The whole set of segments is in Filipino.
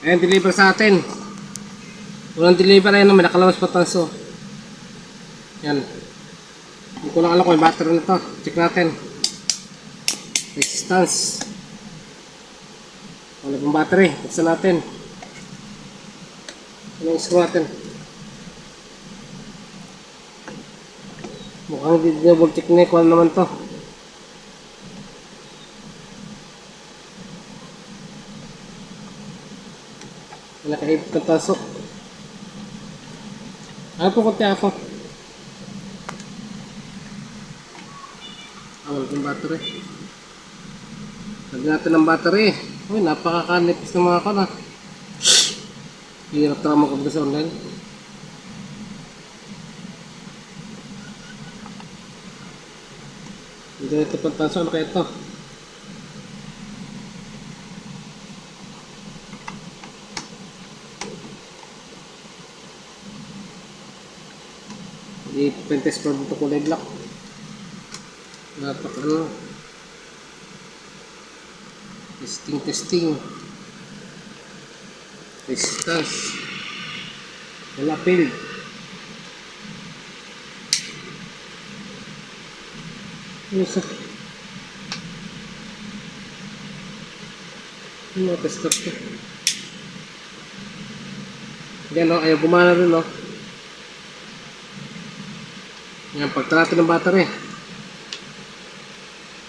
Ayan, deliver sa atin. Unang deliver ayun, may nakalawas pa tanso. Yan. Hindi ko lang alam kung may battery na to. Check natin. Resistance. Wala pong battery. Buksan natin. Ano screw natin? Mukhang di double check na kung ano naman to. Nakaibot ng taso. Ano po konti ako? Ah, wala pong battery. Lagyan natin ng battery. Uy, napakakanipis ng mga kana. Hirap na makabda sa online. Hindi ito pang taso. Ano kaya ito? Hindi pentes pro dito kulay black. Napak ano. Testing, testing. Resistance. Wala field. Ano sa... Ano test ko? Yan o, ayaw gumana rin o. Yan, pagtrato ng battery.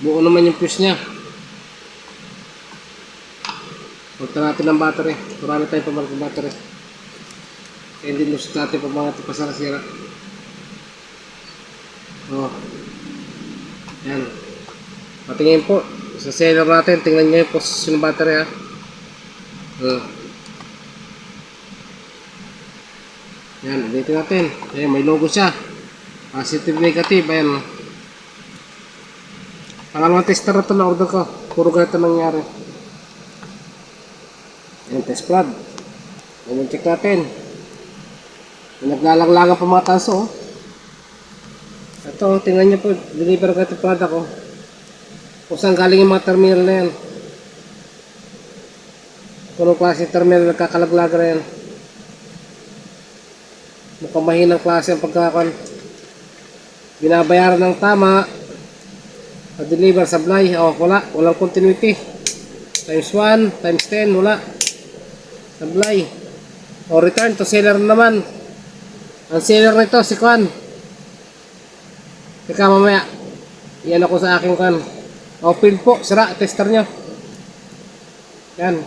Buo naman yung fuse niya. Pagtrato ng battery. Marami tayong pamalit ng battery. Kaya hindi lusot natin pag mga tipasara-sira. Oh. Yan. Patingin po. Sa seller natin, tingnan nyo yung posisyon ng battery ha. Oh. Yan, ulitin natin. Ayan, may logo siya. Positive, negative. Ayan. oh. Pangalawang tester na ito na order ko. Puro ganito nangyari. Ayan, test plug. Ayan, check natin. May naglalanglangan pa mga tanso. Oh. Ito, tingnan niyo po. Deliver ko ito product ko. Saan galing yung mga terminal na yan. Kung klase terminal nagkakalaglag na yan. Mukhang mahinang klase ang pagkakon. Binabayaran ng tama. Pa-deliver, supply. O, wala. Walang continuity. Times 1, times 10, wala. Supply. O, return to seller naman. Ang seller nito, si Kwan. Teka, mamaya. Yan ako sa aking Kwan. O, field po. Sira, tester nyo. Yan.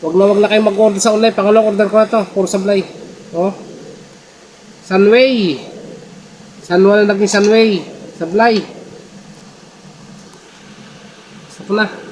Huwag na wag na kayo mag-order sa online. Pangalawang order ko na to. Puro supply. O. Sunway. Sunway na naging Sunway. Supply. Stop na.